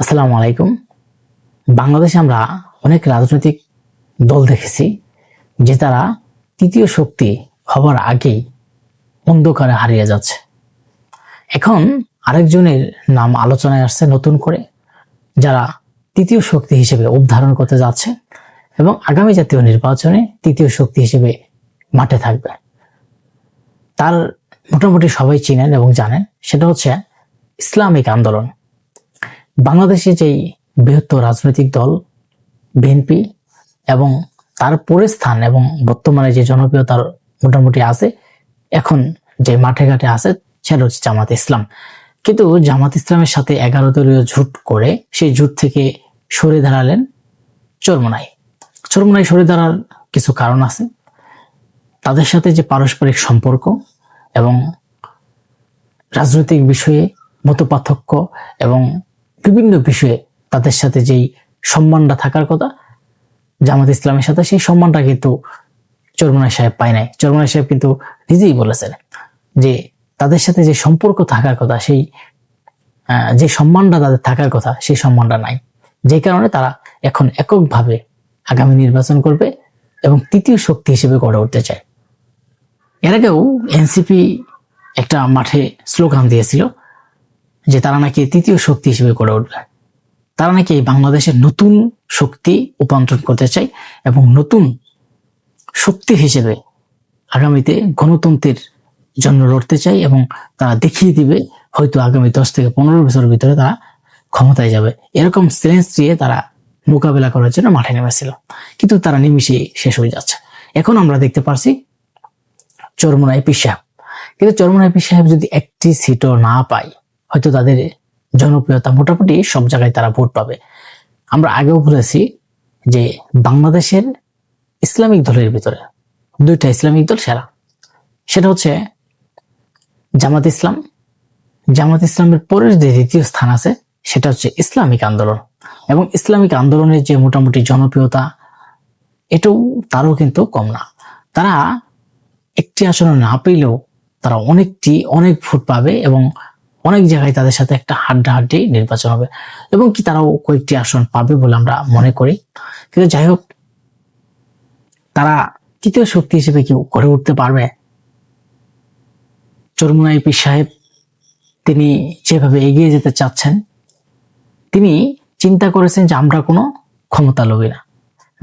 আসসালামু আলাইকুম। বাংলাদেশে আমরা অনেক রাজনৈতিক দল দেখেছি, যে তারা তৃতীয় শক্তি হবার আগেই অন্ধকারে হারিয়ে যাচ্ছে। এখন আরেকজনের নাম আলোচনায় আসছে নতুন করে, যারা তৃতীয় শক্তি হিসেবে উদ্ধারণ করতে যাচ্ছে এবং আগামী জাতীয় নির্বাচনে তৃতীয় শক্তি হিসেবে মাঠে থাকবে। তার মোটামুটি সবাই চিনেন এবং জানেন, সেটা হচ্ছে ইসলামিক আন্দোলন। বাংলাদেশে যেই বৃহত্তর রাজনৈতিক দল, বিএনপি এবং তার পরে স্থান এবং বর্তমানে যে জনপ্রিয়তার মোটামুটি আছে, এখন যে মাঠে ঘাটে আছে, সেটা হচ্ছে জামাত ইসলাম। কিন্তু জামাত ইসলামের সাথে এগারো দলীয় জোট করে সেই জোট থেকে সরে দাঁড়ালেন চরমনাই। চরমনাই সরে দাঁড়ার কিছু কারণ আছে। তাদের সাথে যে পারস্পরিক সম্পর্ক এবং রাজনৈতিক বিষয়ে মত পার্থক্য এবং বিভিন্ন বিষয়ে তাদের সাথে যেই সম্মানটা থাকার কথা, জামাত ইসলামের সাথে সেই সম্মানটা কিন্তু চরমনাই সাহেব পায় নাই। চরমনাই সাহেব কিন্তু নিজেই বলেছেন যে তাদের সাথে যে সম্পর্ক থাকার কথা, সেই যে সম্মানটা তাদের থাকার কথা, সেই সম্মানটা নাই। যে কারণে তারা এখন এককভাবে আগামী নির্বাচন করবে এবং তৃতীয় শক্তি হিসেবে গড়ে উঠতে চায়। এর আগেও এনসিপি একটা মাঠে স্লোগান দিয়েছিল যে তারা নাকি তৃতীয় শক্তি হিসেবে গড়ে উঠবে। তারা নাকি বাংলাদেশের নতুন শক্তি রূপান্তরণ করতে চায় এবং নতুন শক্তি হিসেবে আগামীতে গণতন্ত্রের জন্য লড়তে চায় এবং তারা দেখিয়ে দিবে হয়তো আগামী দশ থেকে পনেরো বছরের ভিতরে তারা ক্ষমতায় যাবে। এরকম চ্যালেঞ্জ দিয়ে তারা মোকাবেলা করার জন্য মাঠে নেমেছিল। কিন্তু তারা নিমিশেই শেষ হয়ে যাচ্ছে। এখন আমরা দেখতে পারছি চরমোনাই পীর সাহেব কিন্তু চরমোনাই পীর সাহেব যদি একটি সিটও না পায় হয়তো তাদের জনপ্রিয়তা মোটামুটি সব জায়গায় তারা ভোট পাবে। আমরা আগেও বলেছি যে বাংলাদেশের ইসলামিক দলের ভিতরে দুইটা ইসলামিক দল সেরা। সেটা হচ্ছে জামাত ইসলাম। জামাত ইসলামের পরের যে দ্বিতীয় স্থান আছে, সেটা হচ্ছে ইসলামিক আন্দোলন। এবং ইসলামিক আন্দোলনের যে মোটামুটি জনপ্রিয়তা, এটাও তারও কিন্তু কম না। তারা একটি আসনে না পেলেও তারা অনেকটি, অনেক ভোট পাবে এবং অনেক জায়গায় তাদের সাথে একটা হাড্ডাহাড্ডি নির্বাচন হবে এবং কি তারাও কয়েকটি আসন পাবে বলে আমরা মনে করি। কিন্তু যাই হোক, তারা তৃতীয় শক্তি হিসেবে কি গড়ে উঠতে পারবে? চরমুনাই পীর সাহেব তিনি যেভাবে এগিয়ে যেতে চাচ্ছেন, তিনি চিন্তা করেছেন যে আমরা কোনো ক্ষমতা লোভী না।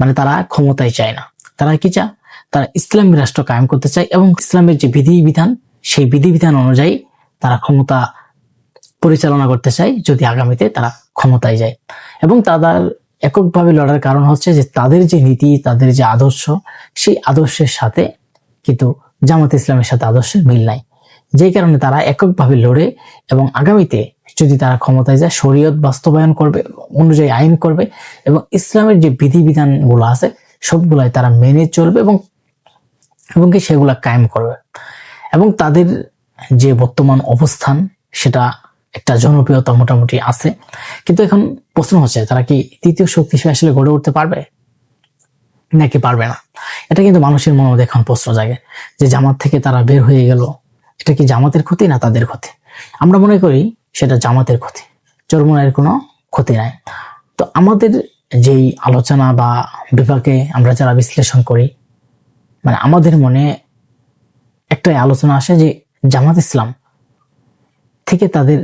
মানে তারা ক্ষমতায় চায় না। তারা কি চায়? তারা ইসলামী রাষ্ট্র কায়েম করতে চায় এবং ইসলামের যে বিধিবিধান, সেই বিধিবিধান অনুযায়ী তারা ক্ষমতা পরিচালনা করতে চায় যদি আগামীতে তারা ক্ষমতায় যায়। এবং তাদের এককভাবে লড়ার কারণ হচ্ছে যে তাদের যে নীতি, তাদের যে আদর্শ, সেই আদর্শের সাথে কিন্তু জামাত ইসলামের সাথে আদর্শের মিল নাই। যেই কারণে তারা এককভাবে লড়ে এবং আগামীতে যদি তারা ক্ষমতায় যায়, শরীয়ত বাস্তবায়ন করবে, অনুযায়ী আইন করবে এবং ইসলামের যে বিধিবিধানগুলো আছে, সবগুলাই তারা মেনে চলবে এবং এবং কি সেগুলা কায়েম করবে। এবং তাদের যে বর্তমান অবস্থান, সেটা একটা জনপ্রিয়তা মোটামুটি আছে। কিন্তু এখন প্রশ্ন হচ্ছে, তারা কি তৃতীয় শক্তি হিসেবে আসলে গড়ে উঠতে পারবে? নাকি পারবে না? এটা কিন্তু মানুষের মনে মধ্যে এখন প্রশ্ন জাগে, যে জামাত থেকে তারা বের হয়ে গেল, এটা কি জামাতের ক্ষতি না তাদের ক্ষতি? আমরা মনে করি সেটা জামাতের ক্ষতি চরমোনায়ের কোনো ক্ষতি নাই। তো আমাদের যেই আলোচনা বা বিভাগে আমরা যারা বিশ্লেষণ করি মানে আমাদের মনে একটাই আলোচনা আসে যে জামাত ইসলাম থেকে তাদের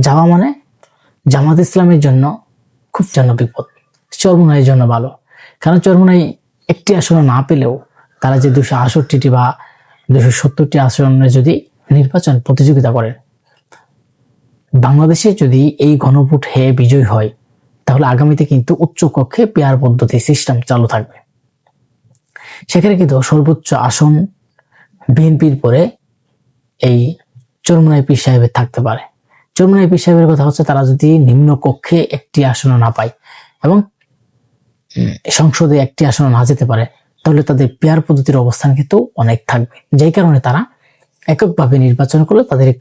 যাওয়া মানে জামাত ইসলামের জন্য খুব যেন বিপদ। চরমোনাইয়ের জন্য ভালো। কারণ চরমোনাই একটি আসন না পেলেও তারা যে দুশো আষট্টিটি বা দুশো সত্তরটি আসনে যদি নির্বাচন প্রতিযোগিতা করেন বাংলাদেশে যদি এই গণভোট হয়ে বিজয় হয়, তাহলে আগামীতে কিন্তু উচ্চ কক্ষে পেয়ার পদ্ধতি সিস্টেম চালু থাকবে। সেখানে কিন্তু সর্বোচ্চ আসন বিএনপির পরে এই চরমুনাই পীর সাহেবের থাকতে পারে। চরমুনাই পীর সাহেবের কথা হচ্ছে, তারা যদি নিম্ন কক্ষে একটি আসন না পায় এবং সংসদে একটি আসন না যেতে পারে, তাহলে তাদের পেয়ার পদ্ধতির অবস্থান কিন্তু অনেক থাকবে। যেই কারণে তারা এককভাবে নির্বাচন করলে তাদের একটু